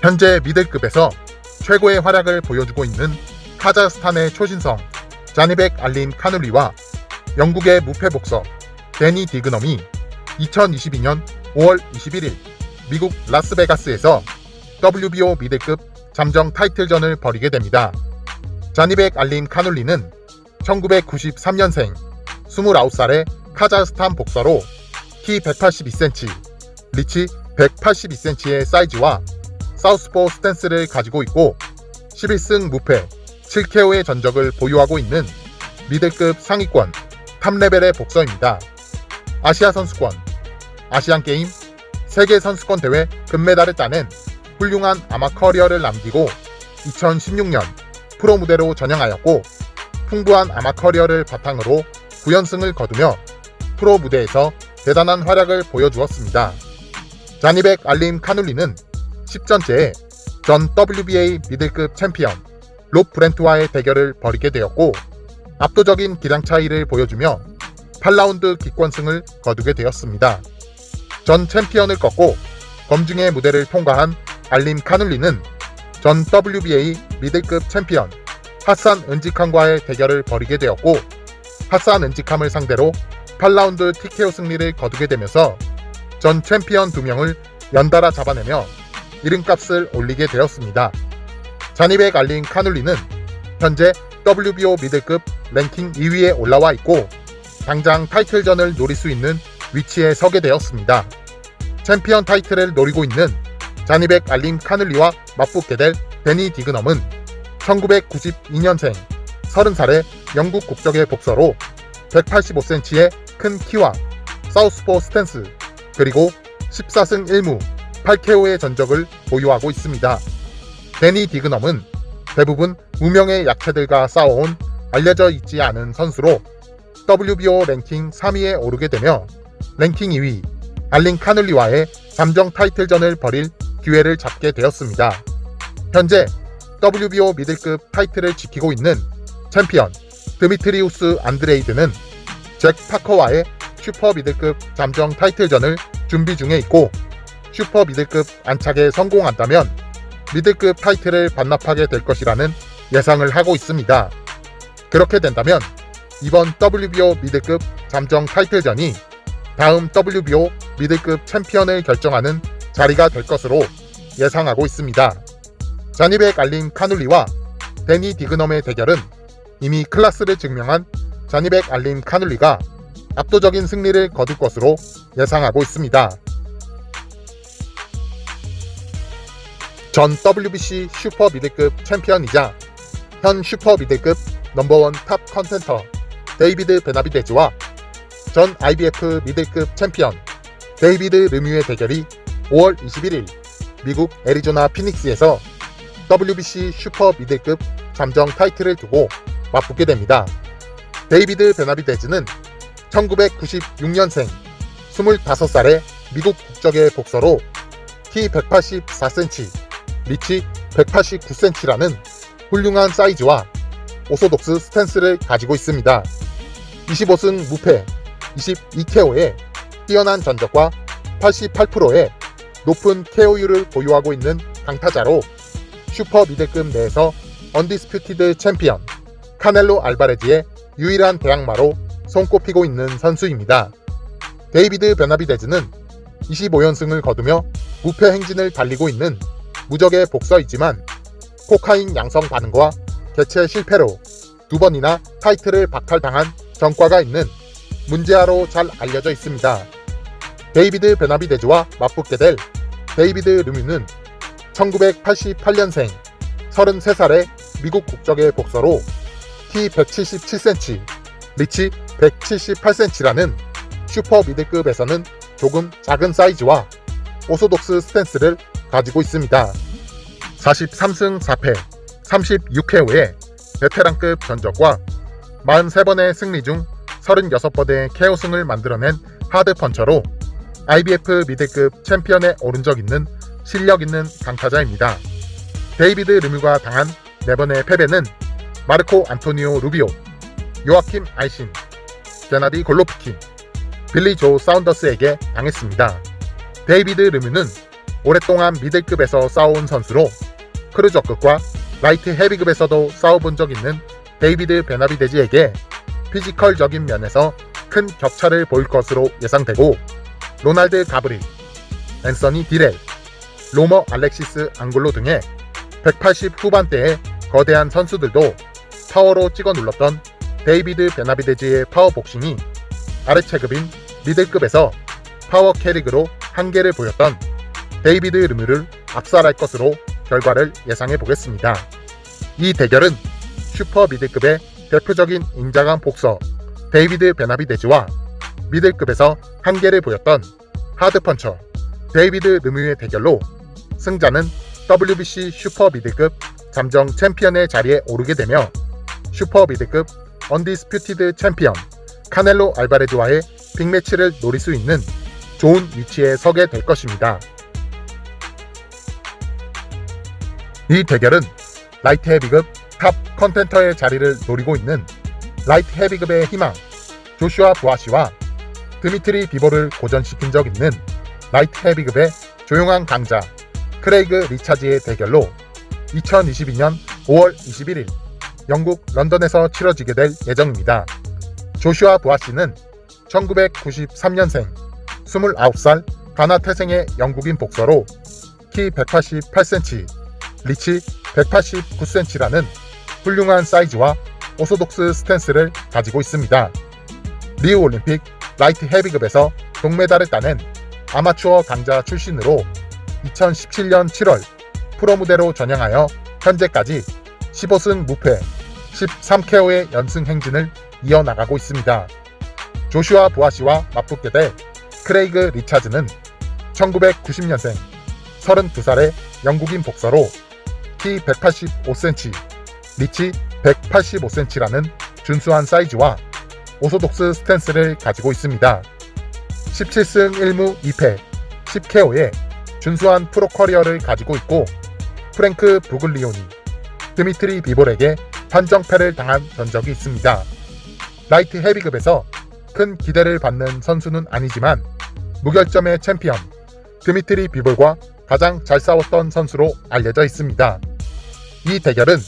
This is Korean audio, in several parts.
현재 미들급에서 최고의 활약을 보여주고 있는 카자흐스탄의 초신성 자니백 알림 카눌리와 영국의 무패 복서 데니 디그넘이 2022년 5월 21일 미국 라스베가스에서 WBO 미들급 잠정 타이틀전을 벌이게 됩니다. 자니백 알림 카눌리는 1993년생 29살의 카자흐스탄 복서로 키 182cm, 리치 182cm의 사이즈와 사우스포 스탠스를 가지고 있고 11승 무패 7KO의 전적을 보유하고 있는 미들급 상위권 탑레벨의 복서입니다. 아시아 선수권, 아시안 게임, 세계 선수권 대회 금메달을 따낸 훌륭한 아마 커리어를 남기고 2016년 프로 무대로 전향하였고 풍부한 아마 커리어를 바탕으로 9연승을 거두며 프로 무대에서 대단한 활약을 보여주었습니다. 자니백 알림 카눌리는 10전째에 전 WBA 미들급 챔피언 롭 브렌트와의 대결을 벌이게 되었고 압도적인 기량 차이를 보여주며 8라운드 기권승을 거두게 되었습니다. 전 챔피언을 꺾고 검증의 무대를 통과한 알림 카눌리는 전 WBA 미들급 챔피언 하산 은지칸과의 대결을 벌이게 되었고 하산 은지칸을 상대로 8라운드 TKO 승리를 거두게 되면서 전 챔피언 2명을 연달아 잡아내며 이름값을 올리게 되었습니다. 자니백 알린 카눌리는 현재 WBO 미들급 랭킹 2위에 올라와 있고 당장 타이틀전을 노릴 수 있는 위치에 서게 되었습니다. 챔피언 타이틀을 노리고 있는 자니백 알린 카눌리와 맞붙게 될 데니 디그넘은 1992년생 30살의 영국 국적의 복서로 185cm의 큰 키와 사우스포 스탠스 그리고 14승 1무 8KO의 전적을 보유하고 있습니다. 데니 디그넘은 대부분 무명의 약체들과 싸워온 알려져 있지 않은 선수로 WBO 랭킹 3위에 오르게 되며 랭킹 2위 알린 카눌리와의 잠정 타이틀전을 벌일 기회를 잡게 되었습니다. 현재 WBO 미들급 타이틀을 지키고 있는 챔피언 드미트리우스 안드레이드는 잭 파커와의 슈퍼 미들급 잠정 타이틀전을 준비 중에 있고 슈퍼 미들급 안착에 성공한다면 미들급 타이틀을 반납하게 될 것이라는 예상을 하고 있습니다. 그렇게 된다면 이번 WBO 미들급 잠정 타이틀전이 다음 WBO 미들급 챔피언을 결정하는 자리가 될 것으로 예상하고 있습니다. 자니백 알린 카눌리와 데니 디그넘의 대결은 이미 클라스를 증명한 자니백 알린 카눌리가 압도적인 승리를 거둘 것으로 예상하고 있습니다. 전 WBC 슈퍼 미들급 챔피언이자 현 슈퍼 미들급 넘버원 탑 컨텐터 데이비드 베나비데즈와 전 IBF 미들급 챔피언 데이비드 르뮤의 대결이 5월 21일 미국 애리조나 피닉스에서 WBC 슈퍼 미들급 잠정 타이틀을 두고 맞붙게 됩니다. 데이비드 베나비데즈는 1996년생 25살의 미국 국적의 복서로 키 184cm, 리치 189cm라는 훌륭한 사이즈와 오소독스 스탠스를 가지고 있습니다. 25승 무패, 22KO의 뛰어난 전적과 88%의 높은 KO율을 보유하고 있는 강타자로 슈퍼 미들급 내에서 언디스퓨티드 챔피언 카넬로 알바레즈의 유일한 대항마로 손꼽히고 있는 선수입니다. 데이비드 베나비데즈는 25연승을 거두며 무패 행진을 달리고 있는 무적의 복서이지만 코카인 양성 반응과 개체 실패로 두 번이나 타이틀을 박탈당한 전과가 있는 문제아로 잘 알려져 있습니다. 데이비드 베나비데즈와 맞붙게 될 데이비드 르뮤는 1988년생 33살의 미국 국적의 복서로 키 177cm, 리치 178cm라는 슈퍼 미들급에서는 조금 작은 사이즈와 오소독스 스탠스를 가지고 있습니다. 43승 4패, 36KO의 베테랑급 전적과 43번의 승리 중 36번의 KO승을 만들어낸 하드펀처로 IBF 미들급 챔피언에 오른 적 있는 실력 있는 강타자입니다. 데이비드 르뮤가 당한 4번의 패배는 마르코 안토니오 루비오, 요아킴 알신, 게나디 골로프킨, 빌리 조 사운더스에게 당했습니다. 데이비드 르뮤는 오랫동안 미들급에서 싸워온 선수로 크루저급과 라이트 헤비급에서도 싸워본 적 있는 데이비드 베나비데지에게 피지컬적인 면에서 큰 격차를 보일 것으로 예상되고 로날드 가브리, 앤서니 디렐, 로머 알렉시스 앙글로 등의 180 후반대의 거대한 선수들도 파워로 찍어 눌렀던 데이비드 베나비데지의 파워복싱이 아래 체급인 미들급에서 파워 캐릭으로 한계를 보였던 데이비드 르뮤를 압살할 것으로 결과를 예상해 보겠습니다. 이 대결은 슈퍼 미들급의 대표적인 인자감 복서 데이비드 베나비데지와 미들급에서 한계를 보였던 하드펀처 데이비드 르뮤의 대결로 승자는 WBC 슈퍼 미들급 잠정 챔피언의 자리에 오르게 되며 슈퍼 미들급 언디스퓨티드 챔피언 카넬로 알바레즈와의 빅매치를 노릴 수 있는 좋은 위치에 서게 될 것입니다. 이 대결은 라이트 헤비급 탑 컨텐터의 자리를 노리고 있는 라이트 헤비급의 희망 조슈아 부아시와 드미트리 비보를 고전시킨 적 있는 라이트 헤비급의 조용한 강자 크레이그 리차지의 대결로 2022년 5월 21일 영국 런던에서 치러지게 될 예정입니다. 조슈아 부아시는 1993년생 29살 가나 태생의 영국인 복서로 키 188cm, 리치 189cm라는 훌륭한 사이즈와 오소독스 스탠스를 가지고 있습니다. 리우 올림픽 라이트 헤비급에서 동메달을 따낸 아마추어 강자 출신으로 2017년 7월 프로 무대로 전향하여 현재까지 15승 무패 13KO의 연승 행진을 이어나가고 있습니다. 조슈아 부아시와 맞붙게 될 크레이그 리차즈는 1990년생 32살의 영국인 복서로 키 185cm, 리치 185cm라는 준수한 사이즈와 오소독스 스탠스를 가지고 있습니다. 17승 1무 2패 10KO의 준수한 프로 커리어를 가지고 있고 프랭크 부글리오니, 드미트리 비볼에게 판정패를 당한 전적이 있습니다. 라이트 헤비급에서 큰 기대를 받는 선수는 아니지만 무결점의 챔피언 드미트리 비볼과 가장 잘 싸웠던 선수로 알려져 있습니다. 이 대결은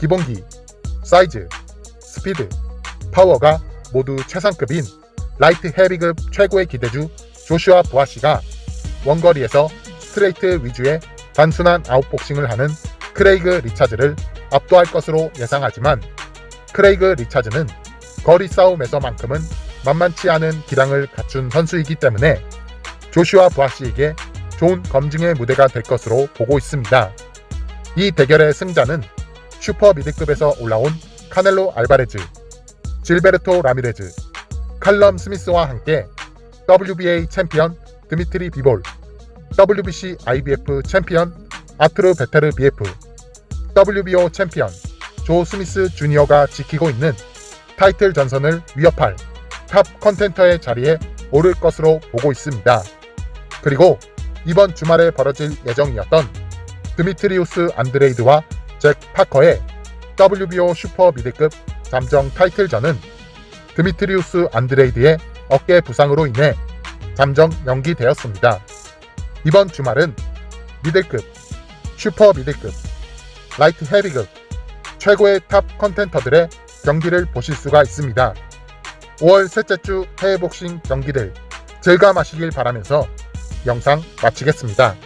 기본기, 사이즈, 스피드, 파워가 모두 최상급인 라이트 헤비급 최고의 기대주 조슈아 부아시가 원거리에서 스트레이트 위주의 단순한 아웃복싱을 하는 크레이그 리차즈를 압도할 것으로 예상하지만 크레이그 리차즈는 거리 싸움에서만큼은 만만치 않은 기량을 갖춘 선수이기 때문에 조슈아 부아시에게 좋은 검증의 무대가 될 것으로 보고 있습니다. 이 대결의 승자는 슈퍼 미드급에서 올라온 카넬로 알바레즈, 질베르토 라미레즈, 칼럼 스미스와 함께 WBA 챔피언 드미트리 비볼, WBC IBF 챔피언 아트르 베테르 BF, WBO 챔피언 조 스미스 주니어가 지키고 있는 타이틀 전선을 위협할 탑 컨텐터의 자리에 오를 것으로 보고 있습니다. 그리고 이번 주말에 벌어질 예정이었던 드미트리우스 안드레이드와 잭 파커의 WBO 슈퍼 미드급 잠정 타이틀전은 드미트리우스 안드레이드의 어깨 부상으로 인해 잠정 연기되었습니다. 이번 주말은 미들급, 슈퍼 미들급, 라이트 헤비급 최고의 탑 컨텐터들의 경기를 보실 수가 있습니다. 5월 셋째 주 해외 복싱 경기들 즐감하시길 바라면서 영상 마치겠습니다.